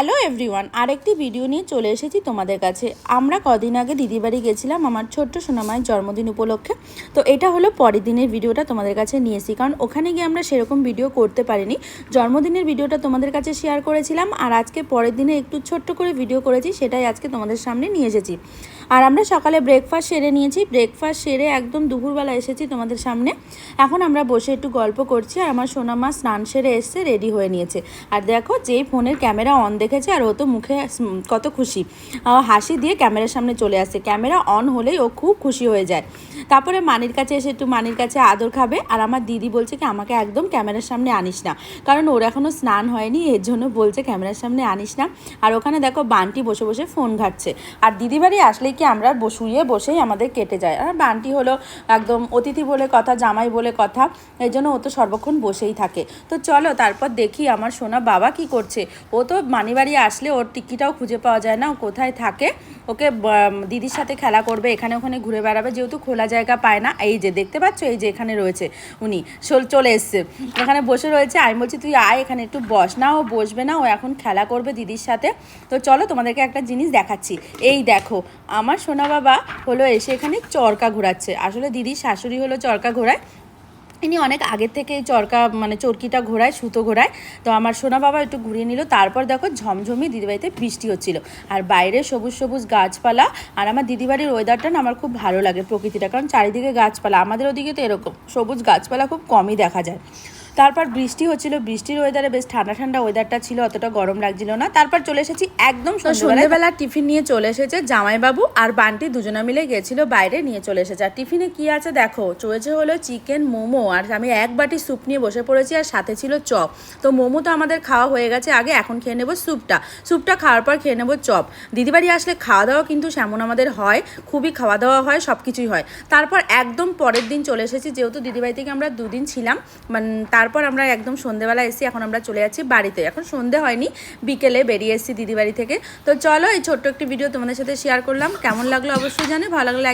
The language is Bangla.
হ্যালো এভরিওয়ান, আরেকটি ভিডিও নিয়ে চলে এসেছি তোমাদের কাছে। আমরা কদিন আগে দিদিবাড়ি গেছিলাম আমার ছোট্ট সোনামায়ের জন্মদিন উপলক্ষে। তো এটা হলো পরের দিনের ভিডিওটা তোমাদের কাছে নিয়েছি কারণ ওখানে গিয়ে আমরা সেরকম ভিডিও করতে পারিনি। জন্মদিনের ভিডিওটা তোমাদের কাছে শেয়ার করেছিলাম, আর আজকে পরের দিনে একটু ছোট্ট করে ভিডিও করেছি, সেটাই আজকে তোমাদের সামনে নিয়ে এসেছি। আর আমরা সকালে ব্রেকফাস্ট সেরে নিয়েছি। ব্রেকফাস্ট সেরে একদম দুপুরবেলা এসেছি তোমাদের সামনে। এখন আমরা বসে একটু গল্প করছি আর আমার সোনামা স্নান সেরে এসছে রেডি হয়ে নিয়েছে। আর দেখো যেই ফোনের ক্যামেরা অন দেখেছে আর ও তো মুখে কত খুশি। হাসি দিয়ে ক্যামেরার সামনে চলে আসছে। ক্যামেরা অন হলেই ও খুব খুশি হয়ে যায়। তারপরে মানির কাছে এসে একটু মানির কাছে আদর খাবে আর আমার দিদি বলছে কি, আমাকে একদম ক্যামেরার সামনে আনিস না। কারণ ওর এখনও স্নান হয়নি, এর জন্য বলছে ক্যামেরার সামনে আনিস না। আর ওখানে দেখো বান্টি বসে বসে ফোন ঘাটছে। আর দিদি বাড়ি আসলেই কি আমরা বস- শুয়ে বসেই আমাদের কেটে যায়। আর বান্টি হলো একদম অতিথি বলে কথা, জামাই বলে কথা এই জন্য ও তো সর্বক্ষণ বসেই থাকে। তো চলো তারপর দেখি আমার সোনা বাবা কি করছে। ও তো মানি বাড়ি আসলে ওর টিকিটাও খুঁজে পাওয়া যায় না, ও কোথায় থাকে? ওকে দিদির সাথে খেলা করবে, এখানে ওখানে ঘুরে বেড়াবে, যেহেতু খোলা জায়গা পায় না। এই যে, দেখতে পাচ্ছ? এই যে, এখানে রয়েছে উনি। চলে এসছে। এখানে বসে রয়েছে। আমি বলছি, তুই আয়, এখানে একটু বস। না, ও বসবে না, ও এখন খেলা করবে দিদির সাথে। তো চলো তোমাদেরকে একটা জিনিস দেখাচ্ছি। এই দেখো, আমার সোনা বাবা হলো এসে এখানে চরকা ঘোরাচ্ছে। আসলে দিদির শাশুড়ি হলো চরকা ঘোরায়। ইনি অনেক আগের থেকে এই চরকা মানে চরকিটা ঘোরায়, সুতো ঘোরায়। তো আমার সোনা বাবা একটু ঘুরিয়ে নিল। তারপর দেখো ঝমঝমি দিদিবাড়িতে বৃষ্টি হচ্ছিল। আর বাইরে সবুজ সবুজ গাছপালা। আর আমার দিদিবাড়ির ওয়েদারটা না আমার খুব ভালো লাগে প্রকৃতিটা। কারণ চারিদিকে গাছপালা। আমাদের ওদিকে তো এরকম। সবুজ গাছপালা খুব কমই দেখা যায়। তারপর বৃষ্টি হচ্ছিল বৃষ্টির ওয়েদারে বেশ ঠান্ডা ঠান্ডা ওয়েদারটা ছিল অতটা গরম লাগছিল না। তারপর চলে এসেছি একদম সন্ধ্যেবেলা টিফিন নিয়ে চলে এসেছে জামাইবাবু আর বান্টি দুজনে মিলে গেছিল বাইরে নিয়ে চলে এসেছে। আর টিফিনে কি আছে দেখো চলেছে হলো চিকেন মোমো আর আমি এক বাটি স্যুপ নিয়ে বসে পড়েছি আর সাথে ছিল চপ। তো মোমো তো আমাদের খাওয়া হয়ে গেছে আগে এখন খেয়ে নেব স্যুপটা। স্যুপটা খাওয়ার পর খেয়ে নেব চপ। দিদিবাড়ি আসলে খাওয়া দাওয়া কিন্তু সেমন আমাদের হয় খুবই খাওয়া দাওয়া হয় সব কিছুই হয়। তারপর একদম পরের দিন চলে এসেছি যেহেতু দিদিবাড়ি থেকে আমরা দুদিন ছিলাম মানে তারপর আমরা একদম সন্ধ্যেবেলা এসেছি এখন আমরা চলে যাচ্ছি বাড়িতে। এখন সন্ধে হয়নি, বিকেলে বেরিয়ে এসেছি দিদিবাড়ি থেকে। তো চলো এই ছোট্ট একটি ভিডিও তোমাদের সাথে শেয়ার করলাম। কেমন লাগল অবশ্যই জানে ভালো লাগলে